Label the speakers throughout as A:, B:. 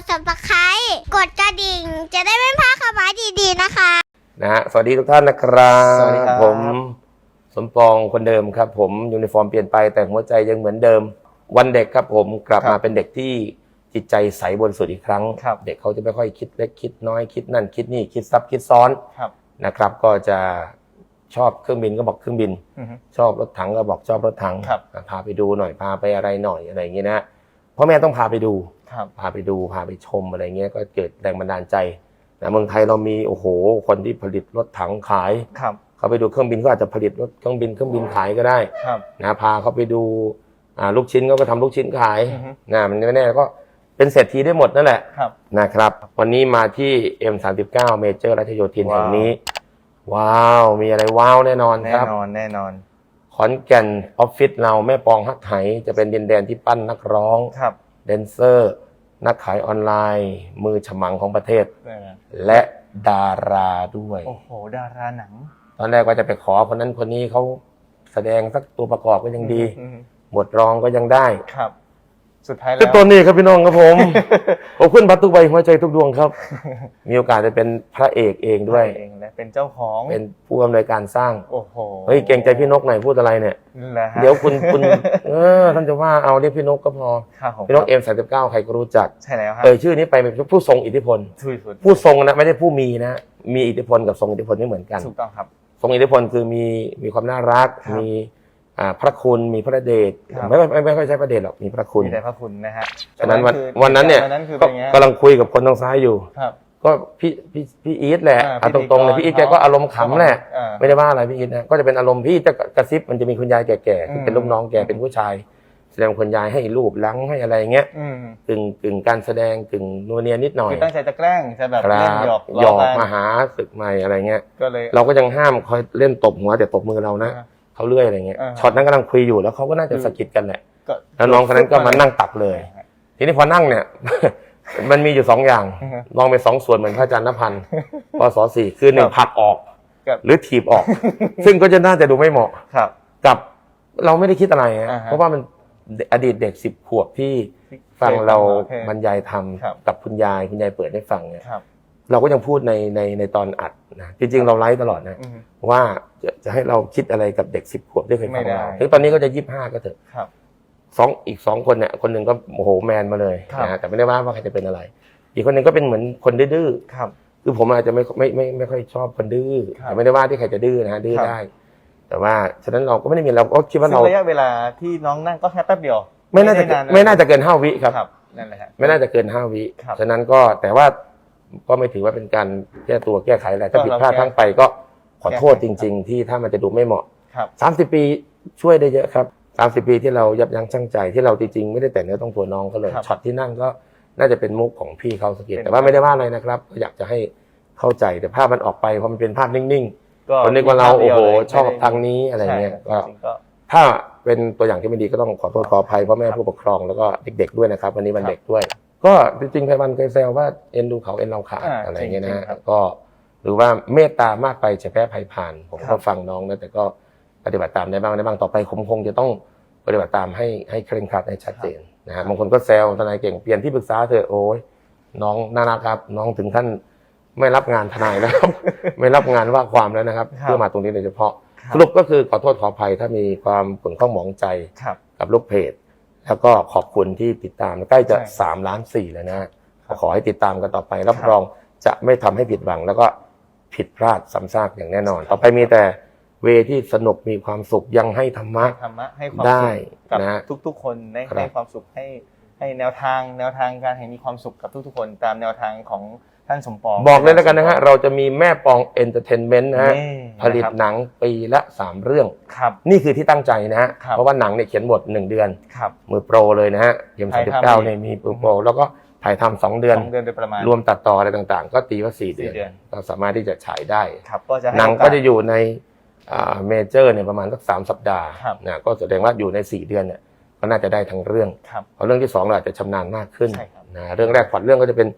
A: ด subscribe กดกระดิ่ง จะได้ไม่พลาดข่าวสารดีๆนะคะ
B: นะฮะสวัสดีทุกท่านนะครับ
C: สวัสดีครับ
B: ผมสมปองคนเดิมครับ ผมยูนิฟอร์มเปลี่ยนไปแต่หัวใจยังเหมือนเดิม วันเด็กครับผมกลับ
C: ครับ
B: มาเป็นเด็กที่จิตใจใสบริสุทธิ์อีกครั้ง
C: ครับ
B: เด็กเขาจะไม่ค่อยคิดเล็กคิดน้อยคิดนั่นคิดนี่คิดซับคิดซ้อน
C: ครับ
B: นะครับ ก็จะชอบเครื่องบินก็บอกเครื่องบิน
C: อือฮึ
B: ชอบรถถังก็บอกชอบรถถัง
C: ครับ
B: อะพาไปดูหน่อยพาไปอะไรหน่อยอะไรอย่างเงี้ยนะพ่อแม่ต้องพาไปดู
C: ครับ
B: พาไปดูพาไปชมอะไรเงี้ยก็เกิดแรงบันดาลใจนะเมืองไทยเรามีโอ้โห คนที่ผลิตรถถังขาย
C: ครับ
B: เขาไปดูเครื่องบินก็อาจจะผลิตรถเครื่องบินเครื่องบินขายก็ได้
C: ครับ
B: นะพาเขาไปดูอ่าลูกชิ้นเขาก็ทำลูกชิ้นขาย
C: อือฮึ
B: นะมันไม่แน่ก็เป็นเศรษฐีได้หมดนั่นแหละ
C: ครับ
B: นะครับ วันนี้มาที่ M39 เมเจอร์รัชโยธิน
C: ว้าว
B: แห่งนี้ ว้าว มีอะไรว้าวแน่นอน
C: แน่
B: ครับ
C: นอนแน่นอน
B: ขอนแก่นออฟฟิศเราแม่ปองฮักไหจะเป็นดินแดนที่ปั้นนักร้อง
C: ครับ
B: แดนเซอร์ นักขายออนไลน์ มือฉมังของประเทศ
C: นั่นนะ
B: และดาราด้วย
C: โอ้โห ดาราหนัง
B: ตอนแรกว่าจะไปขอคนนั้นคนนี้เขาแสดงสักตัวประกอบก็ยังดี
C: อือฮึ
B: บทรองก็ยังได้
C: ครับ สุดท้ายแล้
B: ก็
C: ว
B: ตัวนี้ครับพี่น้องครับผม ผมขึ้นบัตรทุกใบหัวใจทุกดวงครับ มีโอกาสจะเป็นพระเอกเองด้วย
C: เองและเป็นเจ้าของ
B: เป็นผู้อำนวยการสร้าง
C: โอ้โห
B: เฮ้ยเกรงใจพี่นกหน่อยพูดอะไรเนี่ย
C: นั่นแหละฮะ
B: เดี๋ยวคุณคุณ เออท่านจะว่าเอาเรียกพี่นกก็พอ
C: ครับผม
B: พี่นกเอ็มสามสิบเก้าใครก็รู้จัก
C: ใช่แล้วฮะ
B: เอ่ยชื่อนี้ไปเป็นผู้ทรงอิทธิพล
C: ทุยสุด
B: ผู้ทรงนะไม่ได้ผู้มีนะ มีอิทธิพลกับทรงอิทธิพลไม่เหมือนกัน
C: ถูกต้องครับ
B: ทรงอิทธิพลคือมีมีความน่ารัก
C: ครับ
B: มีอ่า พระคุณมีพระเดช
C: ครับ
B: ไม่ไม่ไม่ไม่ค่อยใช้พระเดชหรอกมีพระคุณ
C: มีแต่พระคุณนะฮะ
B: ฉะนั้นวัน
C: คือ
B: วันนั้นเนี่ย
C: วันนั้นคือ
B: ก็
C: เป็นไงฮะ
B: กำลังคุยกับคนทางซ้ายอยู่
C: ครับ
B: ก็พี่พี่พี่อีทแหละ
C: อ่า
B: เอาต
C: พิธี
B: รงๆเลย
C: กร
B: พี่อีทแกก็อารมณ์ขำแหละ
C: อ่า
B: ไม่ได้ว่าอะไรพี่อีทนะก็จะเป็นอารมณ์พี่จะกระซิบมันจะมีคุณยายแก่ๆที่เป็น
C: อืม
B: ลูกน้องแกเป็นผู้ชาย แสดงคุณยายให้รูปหลังให้อะไรอย่างเงี้ย
C: อืม
B: กึ่งกึ่งการแสดงกึ่งนัวเนียนิดหน่อย
C: คือตั้งใจจะแกล้งจะแบบ
B: ครั
C: เล่น
B: บ
C: หยอก
B: หยอก
C: ล้กัน
B: มาหาศึกใหม่อะไรเงี้ย
C: ก็เลย
B: เราก็ยังห้ามคอยเล่นตบหัวแต่ตบมือเรานะ
C: อ่า
B: เขาเลื่อยอะไรเงี้ย
C: อ่า
B: ช็อตนั้นกำลังคุยอยู่แล้วเขาก็น่าจะ
C: คือ
B: สะกิดกันแหละ
C: ก็
B: แล้วน้องคนนั้นก็มานั่งตักเลยทีนี้พอนั่งเนี่ย มันมีอยู่สองอย่าง
C: อือฮะ
B: ลองไปสองส่วนเหมือนพระอาจารย์นพันธ์ปศสี่คือหนึ่ง
C: ครับ
B: ผลักออก
C: ครับ
B: หรือถีบออก ซึ่งก็จะน่าจะดูไม่เหมาะ
C: ครับ
B: กับเราไม่ได้คิดอะไรฮะ
C: อ่าฮะ
B: เพราะว่ามันอดีตเด็กสิบขวบที่ฟังเรา
C: โอเค
B: บรรยายธรรม
C: ครับ
B: กับคุณยายคุณยายเปิดให้ฟังเนี่ย
C: ครับ
B: เราก็ยังพูดในในในตอนอัดนะจริง ๆ เราไลฟ์ตลอดนะ
C: อืม
B: ว่าจะจะให้เราคิดอะไรกับเด็กสิบขวบที่เคยฟัง
C: ไม่ได้
B: เราถึงตอนนี้ก็จะยี่ห้าก็เถอะ
C: ครับ
B: สองอีกสองคนเนี่ยคนหนึ่งก็โอ้โหแมนมาเลย
C: ครับ
B: นะแต่ไม่ได้ว่าว่าใครจะเป็นอะไร อีกคนหนึ่งก็เป็นเหมือนคนดื้อ
C: ครับ
B: ๆคือผมอาจจะไม่ไม่ไม่ไม่ค่อยชอบคนดื้อ
C: ครับ
B: แต่ไม่ได้ว่าที่ใครจะดื้อนะฮะดื้อ
C: ครับ
B: ได้ แต่ว่าฉะนั้นเราก็ไม่ได้มีเราก็คิดว่า
C: ซึ่
B: เรา
C: งระยะเวลาที่น้องนั่งก็แค่แป๊บเดียว
B: ไม่น่าจะ
C: ด้
B: ไม่น่าจะเกินห้าวิครับ
C: ครับนั่นแหละฮะ
B: ไม่น่าจะเกินห้าวิ
C: ครับ
B: ฉะนั้นก็แต่ว่า ก็ไม่ถือว่าเป็นการแก้ตัวแก้ไขอะไรถ้า
C: ก็
B: ผิด
C: เรา
B: พลาด
C: แก้
B: ทั้งไปก็ขอโทษ
C: แก้ไข
B: จริง ๆ ที่ถ้ามันจะดูไม่เหมาะ
C: ครับ
B: สามสิบปีช่วยได้เยอะครับสามสิบปีที่เรายับยั้งชั่งใจที่เราจริงๆไม่ได้แต่เนื้อต้องตัวน้องก็เลย
C: ครับ
B: ช็อตที่นั่งก็น่าจะเป็นมุกของพี่เขาสกกิด
C: เป็น
B: แต่ว่าไม่ได้ว่าอะไรนะครับก็อยากจะให้เข้าใจแต่ภาพมันออกไปพอมันเป็นภาพนิ่ง
C: ก็
B: ๆคนนึกว่าเรา
C: ภ
B: โอ้
C: ดียว
B: โห
C: เลย
B: ชอบ
C: ไม่ได้
B: ทางนี้อะไรเงี้ย
C: ใช่
B: ก็
C: จริงๆก็
B: ถ้าเป็นตัวอย่างที่ไม่ดีก็ต้องขอโทษขออภัยพ่อแม่ผู้ปกครองแล้วก็เด็ก ๆด้วยนะครับ วันนี้วัน
C: ครับ
B: เด็กด้วย ก็จริงๆไพวันเคยแซวว่าเอ็นดูเขาเอ็นเราขาด
C: อ่า
B: อะไรเงี้ย
C: จริ
B: นะ
C: ง
B: ฮะ
C: ๆครับ
B: ก็หรือว่าเมตตามากไปจะแพ้ภัยผ่าน ผม
C: ครั
B: ก็
C: บ
B: ฟังน้องนะแต่ก็ปฏิบัติตามได้บ้างได้บ้างต่อไปผมคงจะต้องปฏิบัติตามให้ให้เคร่งครัดให้ชัดเจนนะฮะบางคนก็แซวทนายเก่งเปลี่ยนที่ปรึกษาเถอะโอ้ยน้องน่ารักครับ น้องถึงท่านไม่รับงานทนายแล้วครับไม่รับงานว่าความแล้วนะครับ
C: ครับ
B: เพื่อมาตรงนี้โดยเฉพาะ
C: ครับ
B: สรุปก็คือขอโทษขออภัยถ้ามีความขุ่นข้องหมองใจ
C: ครับ
B: กับลูกเพจ แล้วก็ขอบคุณที่ติดตามใกล้จะ
C: ใช่
B: สามล้านสี่แล้วนะฮะ
C: ครับ
B: ขอให้ติดตามกันต่อไปรับ
C: ครับ
B: รองจะไม่ทำให้ผิดหวัง แล้วก็ผิดพลาดซ้ำซากอย่างแน่นอน ต่อไปมีแต่เวที่สนุกมีความสุขยังให้ธรรมะ
C: ธรรมะให้ความ
B: ได้
C: สุขกับ
B: นะ
C: ทุกๆ คนได้
B: ครับ
C: ให้ความสุขให้ให้แนวทางแนวทางการให้มีความสุขกับทุกๆ คน ตามแนวทางของ ท่านสมปอง
B: บอกเลยแล้วกันนะฮะเราจะมีแม่ปองเอนเตอร์เทนเมนต์นะฮะ
C: นี่
B: ผลิตหนังปีละสามเรื่อง
C: ครับ
B: นี่คือที่ตั้งใจนะฮะ
C: ครับ
B: เพราะว่าหนังเนี่ยเขียนบทหนึ่งเดือน
C: ครับ
B: มือโปรเลยนะฮะเยี่ยม
C: ถ่า
B: สายมสิบเก้า
C: ทำ
B: เนี่ยมีมือโปรแล้วก็ถ่ายทำสองเดือน
C: สองเดือนโดยประมาณ
B: รวมตัดต่ออะไรต่างๆ ก็ตีว่าสี่
C: สี่
B: เดือน
C: เดือน
B: ก็สามารถที่จะฉายได้
C: ครับก็จะให้
B: หนัง
C: โาส
B: ก็จะอยู่ในเมเจอร์เนี่ยประมาณสักสามสัปดาห์
C: ครับ
B: นะก็แสดงว่าอยู่ในสี่เดือนเนี่ยก็น่าจะได้ทั้งเรื่อง
C: ครับ
B: เพราะเรื่องที่สองเราอาจจะชำนาญมากขึ้น
C: ใช่ครับ
B: นะเรื่องแรกพล็อตเรื่องก็จะเป็น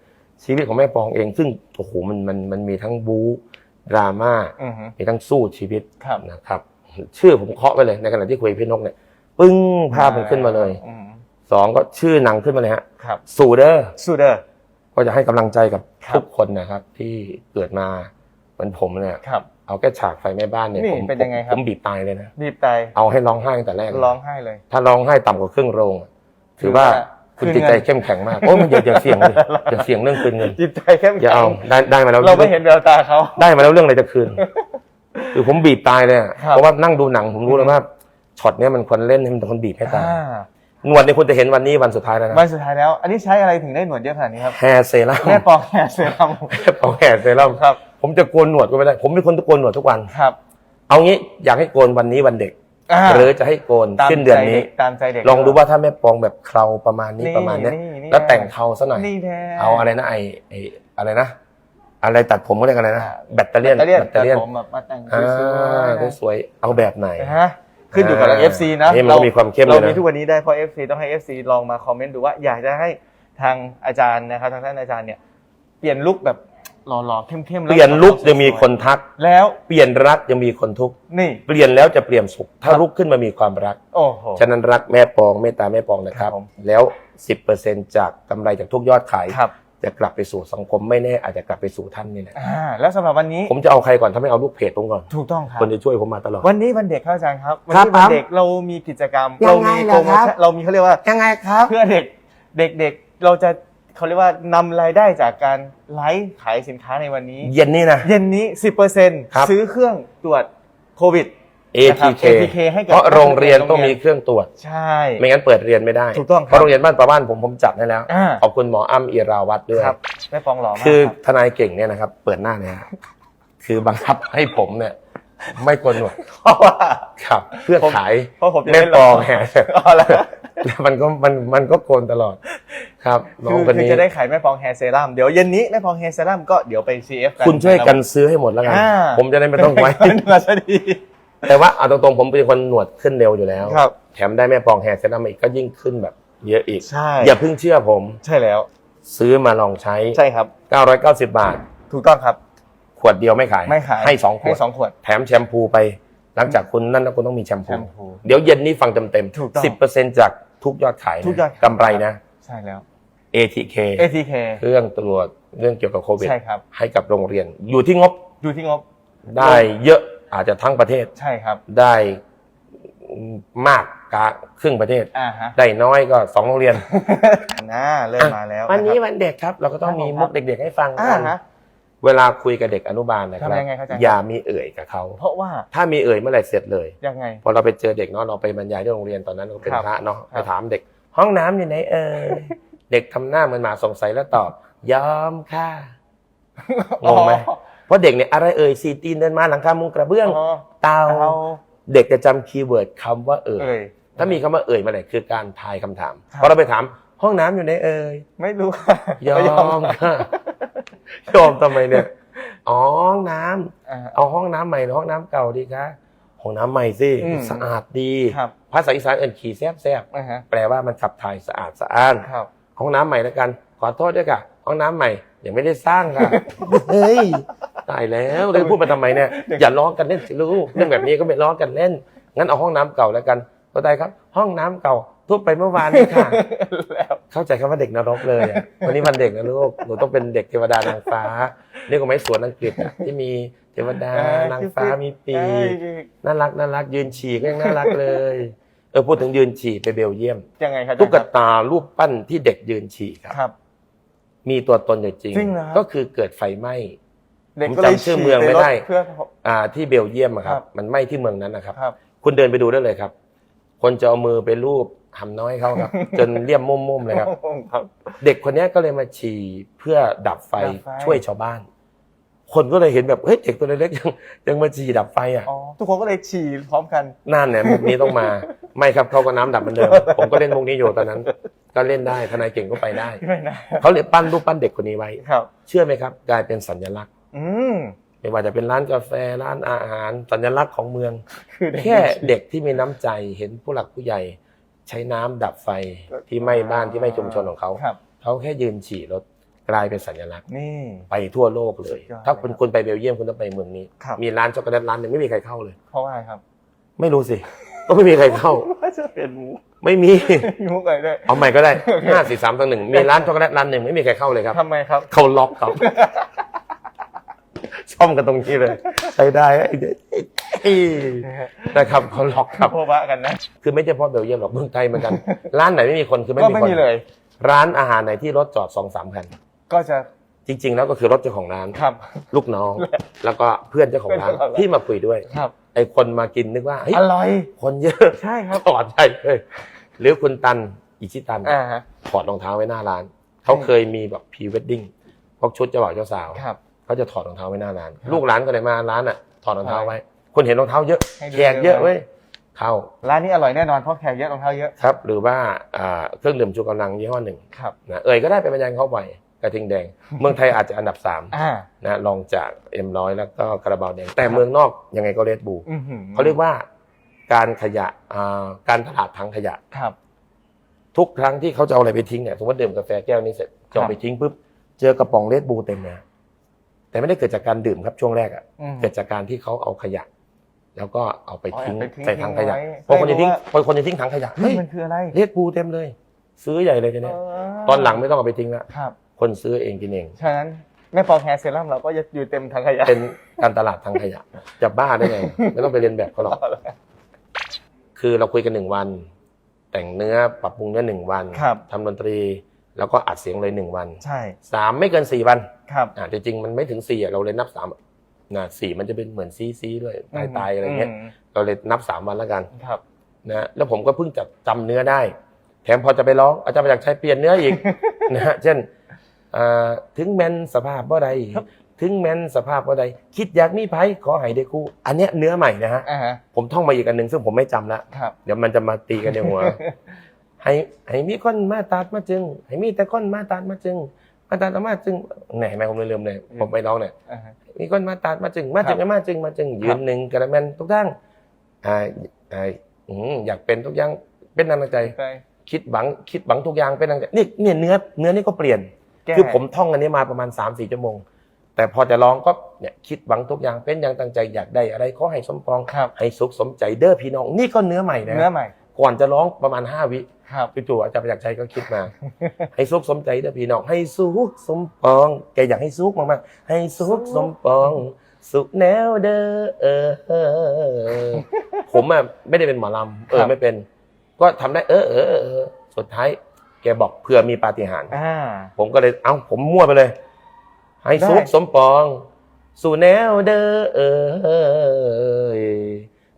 B: ชีวิตของแม่ปองเอง ซึ่งโอ้โหมันมันมันมีทั้งบู๊ดราม่า
C: อือฮึ
B: มีทั้งสู้ชีวิต
C: ครับ
B: นะครับชื่อผมเคาะไปเลยในขณะที่คุยกับพี่นกเนี่ยปึ้งภาพมันขึ้นมาเลย
C: อือฮึ
B: สองก็ชื่อหนังขึ้นมาเลยฮะ
C: ครับ
B: สูเดอร์
C: สูเดอร์
B: ก็จะให้กำลังใจกับ
C: ครับ
B: ทุกคนนะครับ ที่เกิดมาเหมือนผมเนี่ย
C: ครับ
B: เอาแค่ฉากไฟแม่บ้านเนี่ย
C: นี่
B: ผม
C: เป็นยังไงครับ
B: ผมบีบตายเลยนะ
C: บีบไต
B: เอาให้ร้องไห้ตั้งแต่แรกเลย
C: ร้องไห้เลย
B: ถ้าร้องไห้ต่ำกว่าครึ่งโรงอะถือว่า
C: ถือว่า
B: คุณจิตใจเข้มแข็งมาก โอ้ยมันอย่าอย่าเสี่ยงเลยอย่าเสี่ยงเรื่องคืนเงิน
C: จิตใจเข้ม
B: อย่า
C: แข็
B: เอา
C: ง
B: ได้ได้มาแล้ว
C: เราไม่เห็นแววตาเขา
B: ได้มาแล้วเรื่องอะไรจะคืน คือผมบีบตายเลยอะ
C: ครับ
B: เพราะว่านั่งดูหนังผมรู้แล้วว่าช็อตเนี้ยมันควรเล่นให้มันคนบีบให้ตาย
C: อ่า
B: หนวดเนี่ยคุณจะเห็นวันนี้วันสุดท้ายแล้วนะ
C: วันสุดท้ายแล้ว อันนี้ใช้อะไรถึงได้หนวดเยอะขนาดนี้ครับ
B: แฮร์เซรั่ม
C: แม่ปองแฮร์เซรั่ม
B: เอาแฮร์เซรั่ม
C: ครับ
B: ผมจะโกนหนวดก็ไม่ได้ ผมเป็นคนที่โกนหนวดทุกวัน
C: ครับ
B: เอางี้อยากให้โกนวันนี้วันเด็กา หรือจะให้โกน
C: ตาม
B: สิ้นเดือนนี้
C: ใจกตามใจเด็ก
B: ลองดูว่าถ้าแม่ปองแบบเคราประมาณนี้
C: นี่
B: ประมาณเนี้ย
C: นี่นี่
B: แล้วแต่งเคราซะหน่อย
C: นี่แท้
B: เอาอะไรนะไอไออะไรนะ อะไรตัดผมก็เรียกอะไรนะ
C: อ่า
B: แบตเตอรี่ยน
C: แบตเตอรี่ยน
B: แบตเตอรี่ยน
C: แต่ผมแบบมาแต่งส
B: อ่
C: วยา
B: สวยๆเอาแบบไหน
C: ๆนะฮะขึ้นอยู่กับ
B: อ่า
C: FC นะ
B: นี่มันก็มีความเข้มเลยนะ
C: เรามีทุกวันนี้ได้เพราะ FC ต้องให้ FC ลองมาคอมเมนต์ดูว่าอยากจะให้ทางอาจารย์นะครับทางท่านอาจารย์เนี่ย เปลี่ยนลุคแบบ หล่อๆเข้มๆ
B: เปลี่ยนลุกยังมีคนทัก
C: แล้ว
B: เปลี่ยนรักยังมีคนทุกข์
C: นี่
B: เปลี่ยนแล้วจะเปลี่ยนสุข ถ้าลุกขึ้นมามีความรัก
C: โอ้โห
B: ฉะนั้นรักแม่ปองเมตตาแม่ปองนะครับ
C: ครับผม
B: แล้ว 10%จากกำไรจากทุกยอดขาย
C: ครับ
B: จะกลับไปสู่สังคมไม่แน่อาจจะกลับไปสู่ท่านนี่แหละ
C: อ่าแล้วสำหรับวันนี้
B: ผมจะเอาใครก่อนถ้าไม่เอาลูกเพจผมก่อน
C: ถูกต้องครับ
B: คนจะช่วยผมมาตลอด
C: วันนี้วันเด็กครับอาจารย์ครับวัน
B: ครับ
C: นี้วันเด็กเรามีกิจกรรม
B: ยั
C: เรา
B: งไง
C: มี
B: เหรอ
C: โปรโม
B: ครั
C: ชั่น
B: บ
C: เรามีเขาเรียกว่า
B: ยังไงครับ
C: เพื่อเด็กเด็กๆเราจะ เขาเรียกว่านำรายได้จากการไลฟ์ขายสินค้าในวันนี้
B: เย็นนี้นะ
C: เย็นนี้10%
B: ครับ
C: ซื้อเครื่องตรวจโควิดนะครับ
B: ATK
C: ATK ให้กับ
B: เพราะโรงเรียนต้อง
C: โรงเรียน
B: มีเครื่องตรวจ
C: ใช่
B: ไม่งั้นเปิดเรียนไม่ได้
C: ถูกต้องครับ
B: เพราะโรงเรียนบ้านประบ้านผมผมจัดให้แล้ว
C: อ่า
B: ขอบคุณหมออ้ำอิราวัตรด้วย
C: ครับแม่ปองหล่อมาก
B: คือ
C: รับ
B: ทนายเก่งเนี่ยนะครับ เปิดหน้าเนี่ยฮะคือบังคับให้ผมเนี่ย ไม่โกนหนวด
C: เพราะว่า
B: ครับ เพื่อ
C: ผม
B: ขาย
C: เพราะผมจะ
B: แม่
C: ได้
B: ปอง
C: ลด
B: แฮะ
C: อ๋อแล้ว
B: แล้วมันก็มันมันก็โกนตลอดครับน้อ
C: คื
B: ง
C: อ
B: คน
C: คือ
B: นี้
C: จะได้ขายแม่ปองแฮร์เซรั่มเดี๋ยวเย็นนี้แม่ปองแฮร์เซรั่มก็เดี๋ยวไป CF กัน
B: คุณช่วยกันซื้อให้หมดแล้วกัน
C: อ่า
B: ผมจะได้ไม่ต้องไว้
C: เหนือซะดี
B: แต่ว่าเอาตรงๆผมเป็นคนหนวดขึ้นเร็วอยู่แล้ว
C: ครับ
B: แถมได้แม่ปองแฮร์เซรั่มอีกก็ยิ่งขึ้นแบบเยอะอีก
C: ใช่
B: อย่าเพิ่งเชื่อผม
C: ใช่แล้ว
B: ซื้อมาลองใช้
C: ใช่ครับ
B: 990 บาท
C: ถูกต้องครับ
B: ขวดเดียวไม่ขาย
C: ไม่ขาย
B: ให้สองข
C: ให้
B: วด
C: สองขวด
B: แถมแชมพูไป หลังจากคุณนั่นนะคุณต้องมีแชม
C: แช
B: พู
C: มพู
B: เดี๋ยวเย็นนี้ฟังเต็ม
C: ถูกต้อง
B: สิบเปอร์เซ็นจากทุกยอดขายนะ
C: ทุกยอดขาย
B: กำไรนะ
C: ใช่แล้ว
B: ATK
C: ATK
B: เครื่องตรวจเรื่องเกี่ยวกับโควิด
C: ใช่ครับ
B: ให้กับโรงเรียน อยู่ที่งบ
C: ดูที่งบ
B: ได้เยอะอาจจะทั้งประเทศ
C: ใช่ครับ
B: ได้มากกะครึ่งประเทศ
C: อ่าฮะ
B: ได้น้อยก็สองโรงเรียน
C: น่าเริ่มมาแล้ว
B: วันนี้ะ
C: ครับ
B: วันเด็กครับ เราก็ต้องมี
C: ครับ
B: มุกเด็กๆให้ฟัง
C: อ่า
B: กัน
C: ฮะ
B: เวลาคุยกับเด็กอนุบาลนะครับ
C: ทำยังไงครับอาจารย์
B: อย่ามีเอ่ยกับเขา
C: เพราะว่า
B: ถ้ามีเอ่ยเมื่อไหร่เสร็จเลย
C: ยังไง
B: พอเราไปเจอเด็กเนาะเราไปบรรยายที่โรงเรียนตอนนั้นเราเป็น
C: ครับ
B: พระเนาะ
C: ค
B: ไป
C: รับ
B: ถามเด็ก ห้องน้ำอยู่ไหนเอ่ยเด็กทำหน้าเหมือนหมาสงสัยแล้วตอบ ยอมค่ะ งงไหมเพราะเด็กเนี่ยอะไรเอ่ยสีตีนเดินมาหลังคามุงกระเบื้อง
C: อ๋อ
B: เตา
C: เอา
B: เด็กจะจำคีย์เวิร์ดคำว่าเอ่ย
C: เอ่ย
B: ถ้ามีคำว่าเอ่ยมาไหนคือการทายคำถาม
C: ครับ
B: พอเราไปถามห้องน้ำอยู่ไหนเอ่ย
C: ไม่รู้ค่ะ
B: ยอ
C: ไม่
B: มค่ะ ยอมทำไมเนี่ย อ๋อห้องน้ำ
C: อ่า
B: เอาห้องน้ำใหม่หรือห้องน้ำเก่าดีคะห้องน้ำใหม่สิ
C: อืม
B: สะอาดดี
C: ครับ
B: ภาษาอีสานเอ่นขี่แซบแซบ
C: อ่าฮะ
B: แปลว่ามันขับถ่ายสะอาดสะอ้าน
C: ครับ
B: ห้องน้ำใหม่แล้วกัน ขอโทษด้วยค่ะ ห้องน้ำใหม่ยังไม่ได้สร้างค่ะ เฮ้ยตายแล้วเลยพูดมาทำไมเนี่ยอย่าล้อกันเล่นสิลูกเรื่องแบบนี้ก็ไม่ล้อกันเล่นงั้นเอาห้องน้ำเก่าแล้วกันเข้าใจครับ ห้องน้ำเก่า ทุบไปเมื่อวานนี้ค่ะ
C: แล้ว
B: เข้าใจคำว่าเด็กนรกเลยอะวันนี้วันเด็กนะลูก หนูต้องเป็นเด็กเทวดานางฟ้า เรียกว่าไม้สวนอังกฤษอะที่มีเทวดานางฟ้ามีปี
C: เอ้ย
B: กน่ารักน่ารักยืนฉี่ก็ยังน่ารักเลย เออพูดถึงยืนฉี่ไปเบลเยียม
C: ยังไงครับ
B: ตุ๊กตารูปปั้นที่เด็กยืนฉี่ครับ
C: ครับ
B: มีตัวตนอยู่จริง
C: จริงเหรอครับ
B: ก็คือเกิดไฟไหม้
C: เด็ก
B: ผม
C: ก็เลย
B: จำชื่อเมืองไม่ได้
C: ฉี่ในรถเพื่อ
B: อ่าที่เบลเยียมอะครั
C: ครับบ
B: มันไหม้ที่เมืองนั้นนะครับ
C: ครับ
B: คุณเดินไปดูได้เลยครับ คนจะเอามือไปรูป หำน้อยเขาครับ จนเลี่ยมมุ่มๆเลยครับ
C: ครับ
B: เด็กคนนี้ก็เลยมาฉี่เพื่อดับไฟ
C: ดับไฟ
B: ช่วยชาวบ้าน คนก็เลยเห็นแบบเฮ้ยเด็กตัวเล็กๆยังยังมาฉี่ดับไฟอะ
C: อ๋อทุกคนก็เลยฉี่พร้อมกัน
B: นั่นเนี่ยมุกนี้ต้องมา ไม่ครับเขาก็น้ำดับเหมือนเดิมผมก็เล่นมุกนี้อยู่ตอนนั้น ก็เล่นได้ทนายเก่งก็ไปได้
C: ไม่นะ
B: เขาเลยปั้นรูปปั้นเด็กคนนี้ไว้
C: ครับ
B: เชื่อไหมครับกลายเป็นสัญลักษณ์
C: อืม
B: ไม่ว่าจะเป็นร้านกาแฟร้านอาหาร สัญลักษณ์ของเมือง
C: คือเด็ก
B: แค่เด็กที่มีน้ำใจเห็นผู้หลักผู้ใหญ่ ใช้น้ำดับไฟที่ไหม้บ้านที่ไหม้ชุมชนของเขา
C: ครับ
B: เขาแค่ยืนฉี่รถกลายเป็นสัญลักษณ์
C: นี่
B: ไปทั่วโลกเลย
C: สุดยอด
B: ถ้าคุณคุณไปเบลเยียมคุณต้องไปเมืองนี้
C: ครับ
B: มีร้านช็อกโกแลตร้านหนึ่งไม่มีใครเข้าเลย
C: เพราะว่าอะไรครับ
B: ไม่รู้สิก็ไม่มีใครเข้า
C: ว่าจะเป็นมุก
B: ไม่มี
C: มุกอะไรด้วย
B: เอาใหม่ก็ได้ห้าสี่สามต่อหนึ่งมีร้านช็อกโกแลตร้านหนึ่งไม่มีใครเข้าเลยครับ
C: ทำไมครับ
B: เขาล็อกเขา ซ่อมกันตรงนี้เลย ใช้ได้ไอ้เด็กเอ้ยนะครับเขาล็อกครับ
C: โพบะกันนะ
B: คือไม่ใช่เพราะเบลเยียมหรอกเมืองไทยเหมือนกัน ร้านไหนไม่มีคนคือไม่
C: ก็
B: มี
C: ไม่
B: คน
C: มีเลย
B: ร้านอาหารไหนที่รถจอดสองสามคัน
C: ก็จะ
B: จริง ๆ แล้วก็คือรถเจ้าของร้าน
C: ครับ
B: ลูกน้อง แล้วก็เพื่อนเจ้าของร้าน
C: เพื่อนเจ้าของร้าน
B: ที่มาคุยด้วย
C: ครับ
B: ไอ้คนมากินนึกว่าเฮ้ย
C: อร่อย
B: คนเยอะ
C: ใช่ครับ
B: ถอดใช่เลยหรือคุณตันอิชิตัน
C: อ่าฮะ
B: ถอดรองเท้าไว้หน้าร้าน เขาเคยมีแบบพรีเวดดิ้งพวกชุดเจ้าบ่าวเจ้าสาว
C: ครับ
B: เขาจะถอดรองเท้าไว้หน้าร้าน
C: ครับ
B: ลูกร้านก็เลยมาร้านอะ ถอดรองเท้า
C: ใช่
B: ไว้ คนเห็นรองเท้าเยอะ
C: ให้ดู
B: แขกเยอะ
C: เลย
B: เว้ยเข้า
C: ร้านนี้อร่อยแน่นอนเพราะแขกเยอะรองเท้าเยอะ
B: ครับ หรือว่าอ่าเครื่องดื่มชูกำลังยี่ห้อหนึ่ง
C: ครับ
B: นะเอ่ยก็ได้เป็นบรรยายเขาไปกระทิงแดง เมืองไทยอาจจะอันดับสาม
C: อ่า
B: นะรองจากเอ็มร้อยแล้วก็กระเบาแดง แต่เมืองนอกยังไงก็เรดบู
C: อื้อหือ
B: เขาเรียกว่าการขยะอ่าการตลาดทางขยะ
C: ครับ
B: ทุกครั้งที่เขาจะเอาอะไรไปทิ้งเนี่ยสมมติดื่มกาแฟแก้วนี้เสร็จจะเอาไปทิ้งปุ๊บเจอกระป๋องเลดบูเต็มเลย แต่ไม่ได้เกิดจากการดื่มครับช่วงแรกอะ
C: อืม
B: เกิดจากการที่เขาเอาขยะ แล้วก็เอาไปทิ้ง
C: อ๋อเอาไปทิ้ง
B: ใส่ถังขยะ
C: ทิ้งไว้
B: พอคนจะทิ้ง
C: ให้รู้ว่า
B: พอคนจะทิ้งถังขยะ
C: เฮ้
B: เฮ้
C: ย
B: ย
C: มันคืออะไร
B: เลดบูเต็มเลย ซื้อใหญ่เลยทีเนี้ยตอนหลังไม่ต้องเอาไปทิ้งละ
C: ครับ
B: คนซื้อเองกินเอง
C: ฉะนั้นแม่ปองแฮร์เซรั่มเราก็จะอยู่เต็มถังขยะ
B: เป็นการตลาดทางขยะ จะบ้าได้ไงไม่ต้องไปเรียนแบบเขาหรอก คือเราคุยกันหนึ่งวัน แต่งเนื้อปรับปรุงเนื้อหนึ่งวัน
C: ครับ
B: ทำดนตรี แล้วก็อัดเสียงเลยหนึ่งวัน
C: ใช่
B: สามไม่เกินสี่วัน
C: ครับ
B: อ่าจริงๆมันไม่ถึงสี่อะเราเลยนับสามนะสี่มันจะเป็นเหมือนซีซีด้วยตายตายๆอะไรเงี้ย
C: ม
B: เราเลยนับสามวันแล้วกัน
C: ครับ
B: นะแล้วผมก็เพิ่งจะจำเนื้อได้ แถมพอจะไปร้องอาจารย์ประจักษ์ชัยเปลี่ยนเนื้ออีกนะฮะเช่นเอ่อถึงแมนสภาพว่าใด
C: ครับ
B: ถึงแมนสภาพว่าใดคิดอยากมีไผขอให้ได้คู่ อันเนี้ยเนื้อใหม่นะฮะ
C: อ่าฮะ
B: ผมท่องมาอีกอันหนึ่งซึ่งผมไม่จำละ
C: ครับ
B: เดี๋ยวมันจะมาตีกันในหัวให้ให้มีคนมาตัดมาจึงให้มีแต่คนมาตัดมาจึง มาตัดมาจึงไหนแม่ผมลืมๆเลย
C: อืม
B: ผมไปร้องเนี่ย
C: อ่าฮะ
B: มีคนมาตัดมาจึงมาจึง
C: ครับ
B: มาจึงมาจึงยืนหนึ่งกระแมนทุกทั้งอ่าอ่าอืมอยากเป็นทุกอย่างเป็นกำลังใจ
C: ใช่
B: คิดหวังคิดหวังทุกอย่างเป็นกำลังใจนี่เนี่ยเนื้อเนื้อนี่ก็เปลี่ยน
C: แก้
B: คือผมท่องอันนี้มาประมาณ3ามสี่ชั่วโมงแต่พอจะร้องก็เนี่ยคิดหวังทุกอย่างเป็นอย่างตั้งใจอยากได้อะไรขอให้สมปอง
C: ครับ
B: ให้สุขสมใจเด้อพี่น้อง นี่ก็เนื้อใหม่นะ
C: เนื้อใหม่
B: ก่อนจะร้องประมาณ5วิ
C: ครับ
B: จู่ๆอาจารย์ประจักษ์ชัยก็คิดมา ให้สุขสมใจเด้อพี่น้องให้สุขสมปอง แกอยากให้สุขมากๆ ให้สุขสมปอง สุขแนวเด้อเออเออผมอะไม่ได้เป็นหมอลำเอ
C: ครั
B: อบไม่เป็น ก็ทำได้เออเออเออเออสุดท้ายแกบอกเผื่อมีปาฏิหาริย์
C: อ่า
B: ผมก็เลยเอ้าผมมั่วไปเลย ให้สุข
C: ได้
B: สมปอง สู่แนวเด้อเออ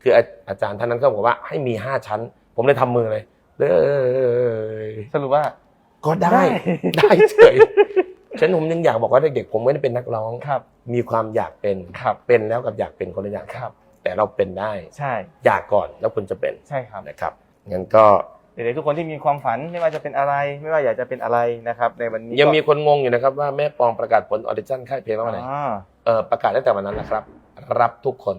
B: คืออาอาจารย์ท่านนั้นก็บอกว่าให้มีห้าชั้น ผมเลยทำมือเลย เด้อ
C: สรุปว่า
B: ก็ได้
C: ได้
B: ได้เฉยฉันผมยังอยากบอกว่าเด็กๆผมไม่ได้เป็นนักร้อง
C: ครับ
B: มีความอยากเป็น
C: ครับ
B: เป็นแล้วกับอยากเป็นคนละอย่าง
C: ครับ
B: แต่เราเป็นได้
C: ใช่
B: อยากก่อนแล้วคุณจะเป็น
C: ใช่ครับ
B: นะครับงั้นก็
C: เด็กๆทุกคนที่มีความฝันไม่ว่าจะเป็นอะไร ไม่ว่าอยากจะเป็นอะไรนะครับในวันนี้
B: ยังมี
C: ก็
B: คนงงอยู่นะครับว่าแม่ปองประกาศผลออดิชั่นค่ายเพลงว่าวันไหน
C: อ่า
B: เออประกาศตั้งแต่วันนั้นนะครับ รับทุกคน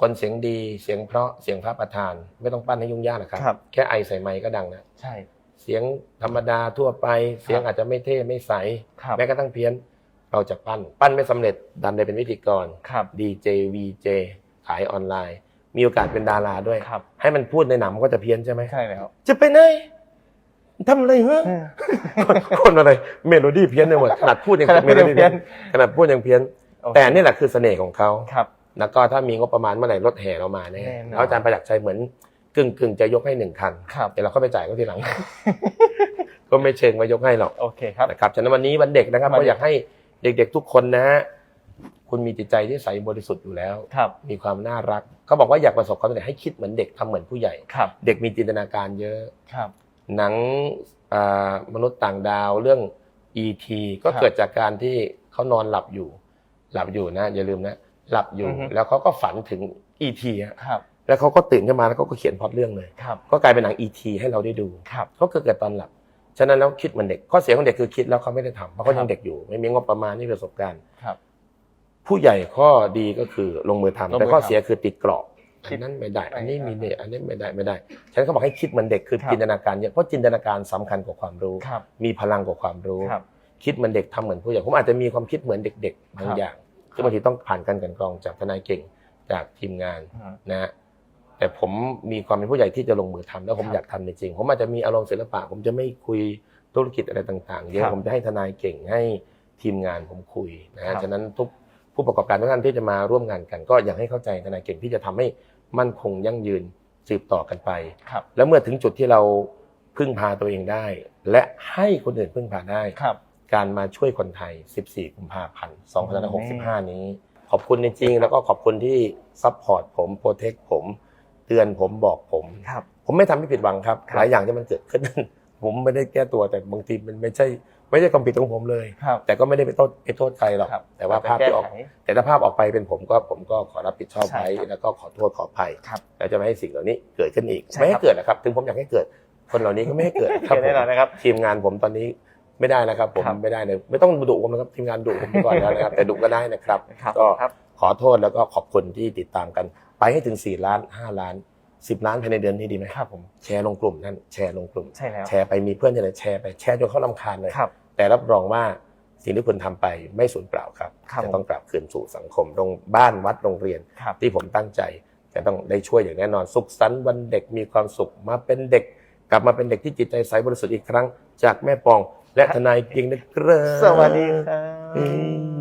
B: คนเสียงดีเสียงเพราะเสียงพระประธาน ไม่ต้องปั้นให้ยุ่งยากนะครับ
C: ครับ
B: แค่ไอใส่ไมค์ก็ดังนะ
C: ใช่
B: เสียงธรรมดาทั่วไป เสียงอาจจะไม่เท่ไม่ใส
C: ครับ
B: แม้กระทั่งเพี้ยน เราจะปั้น ปั้นไม่สำเร็จดันได้เป็นวิธีกร
C: ครับ
B: ดีเจวีเจขายออนไลน์ มีโอกาสเป็นดาราด้วย
C: ครับ
B: ให้มันพูดในหนังมันก็จะเพี้ยนใช่ไหม
C: ใช่แล้ว
B: จะไปไหนทำอะไรเหรอ คนคนอะไรเมโลดี้เพี้ยนเลยหมดขนาดพูดยัง
C: ขนาดพูดยังเพี้ยน
B: ขนาดพูดยังเพี้ยน
C: โอเค
B: แต่นี่แหละคือเสน่ห์ของเขา
C: ครับ
B: แล้วก็ถ้ามีงบประมาณเมื่อไหร่รถแห่เรามาแน่
C: แน่นอน
B: แล้วอาจารย์ประจักษ์ชัยเหมือนกึ่งกึ่งๆจะยกให้หนึ่งคัน
C: ครับ
B: เดี๋ยวเราเข้าไปจ่ายเขาทีหลัง ก็ไม่เชิงว่ายกให้หรอก
C: โอเคครับ
B: นะครับฉะนั้นวันนี้วันเด็กนะครับ
C: วันเด็ก
B: ก็อยากให้เด็กๆทุกคนนะฮะคุณมีจิตใจที่ใสบริสุทธิ์อยู่แล้ว
C: ครับ
B: มีความน่ารักเขาบอกว่าอยากประสบความสำเร็จให้คิดเหมือนเด็กทำเหมือนผู้ใหญ่
C: ครับ
B: เด็กมีจินตนาการเยอะ
C: ครับ
B: หนังอ่ามนุษย์ต่างดาวเรื่อง E.T. ก็
C: ครับ
B: เกิดจากการที่เขานอนหลับอยู่ หลับอยู่นะ อย่าลืมนะ หลับอยู่
C: อือฮึ
B: แล้วเขาก็ฝันถึง E.T. อะ
C: ครับ
B: แล้วเขาก็ตื่นขึ้นมาแล้วเขาก็เขียนพล็อตเรื่องเลย
C: ครับ
B: ก็กลายเป็นหนัง E.T. ให้เราได้ดู
C: ครับ
B: เขาเกิดเกิดตอนหลับ ฉะนั้นแล้วคิดเหมือนเด็กข้อเสียของเด็กคือคิดแล้วเขาไม่ได้ทำเพราะเขา
C: ครั
B: ยั
C: บ
B: งเด็กอยู่ ไม่มีงบประมาณไม่มีประสบการณ์
C: ครับ
B: ผู้ใหญ่ข้อดีก็คือลงมือทำ
C: ลงมือ
B: แต่ข้อ
C: ทำ
B: เสียคือติดกรอบ
C: คิ
B: อั
C: ด
B: นนั้นไม่ได้ อันนี้
C: ไม่
B: มี
C: ได้
B: เนี่ยอันนี้ไม่ได้ไม่ได้ฉะนันเขาบอกให้คิดเหมือนเด็กคือ
C: ครับ
B: จินตนาการเยอะเพราะจินตนาการสำคัญกว่าความรู้
C: ครับ
B: มีพลังกว่าความรู้
C: ครับ
B: คิดเหมือนเด็กทำเหมือนผู้ใหญ่ผมอาจจะมีความคิดเหมือนเด็กๆบาง
C: ครับ
B: อย่าง ซึ่งบางทีต้องผ่านการกลันกรองจากทนายเก่งจากทีมงาน
C: อ่า
B: นะฮะแต่ผมมีความเป็นผู้ใหญ่ที่จะลงมือทำแล้วผม
C: ครับ
B: อยากทำจริงๆผมอาจจะมีอารมณ์ศิลปะ ผมจะไม่คุยธุรกิจอะไรต่างๆเย
C: ครั
B: อะ
C: บ
B: ผมจะให้ทนายเก่งให้ทีมงานผมคุยนะ
C: ครั
B: ฮะ
C: บ
B: ฉะนั้นทุกผู้ประกอบการทุกท่านที่จะมาร่วมงานกัน ก็อยากให้เข้าใจทนายเก่งที่จะทำให้มั่นคงยั่งยืนสืบต่อกันไป
C: ครับ
B: แล้วเมื่อถึงจุดที่เราพึ่งพาตัวเองได้ และให้คนอื่นพึ่งพาได้
C: ครับ
B: การมาช่วยคนไทย 14 กุมภาพันธ์ 2565 นี้ ขอบคุณจริงๆ แล้วก็ขอบคุณที่ซัพพอร์ตผม โปรเทคผม เตือนผมบอกผม
C: ครับ
B: ผมไม่ทำให้ผิดหวังครับ
C: ครับ
B: หลายอย่างที่มันเกิดขึ้น ผมไม่ได้แก้ตัวแต่บางทีมันไม่ใช่ไม่ใช่ความผิดของผมเลย
C: ครับ
B: แต่ก็ไม่ได้ไปโทษไปโทษใครหรอก
C: ครับ
B: แต่ว่าภาพที่ออก
C: แก้ไข
B: แต่ถ้าภาพออกไปเป็นผมก็ผมก็ขอรับผิดชอบ
C: ใช่
B: ไว้
C: ครับ
B: แล้วก็ขอโทษขออภัย
C: ครับ
B: แล้วจะไม่ให้สิ่งเหล่านี้เกิดขึ้นอีก
C: ใช่
B: ไม่ให้
C: ครับ
B: เกิดนะครับ ถึงผมอยากให้เกิด คนเหล่านี้ก็ไม่ให้เกิดครับ
C: เกิดแน่นอนนะครับ
B: ทีมงานผมตอนนี้ ไม่ได้นะครับผม
C: ครับ
B: ไม่ได้เลยไม่ต้องดุผมนะครับทีมงานดุผมไปก่อนแล้วนะครับ แต่ดุก็ได้นะครับ
C: ครับ
B: ก็
C: ครับ
B: ขอโทษแล้วก็ขอบคุณที่ติดตามกัน ไปให้ถึง 4 ล้าน 5 ล้าน 10 ล้านภายในเดือนนี้ดีไหม
C: ครับผม
B: แชร์ลงกลุ่มนั่นแชร์ลงกลุ่ม
C: ใช่แล้ว
B: แชร์ไปมีเพื่อนจะไหนแชร์ไปแชร์จนเขาลำคาญเลย
C: ครับ
B: แต่รับรองว่าสิ่งที่คุณทำไปไม่สูญเปล่าครับ
C: ครับ
B: จะต้องกลับคืนสู่สังคมโรงบ้านวัดโรงเรียน
C: ครับ
B: ที่ผมตั้งใจจะต้องได้ช่วยอย่างแน่นอน สุขสันต์วันเด็กมีความสุขมาเป็นเด็ก กลับมาเป็นเด็กที่จิตใจใสบริสุทธิ์อีกครั้ง จากแม่ปอง และทนายเพียงนะครับ
C: สวัสดีครับ
B: อืม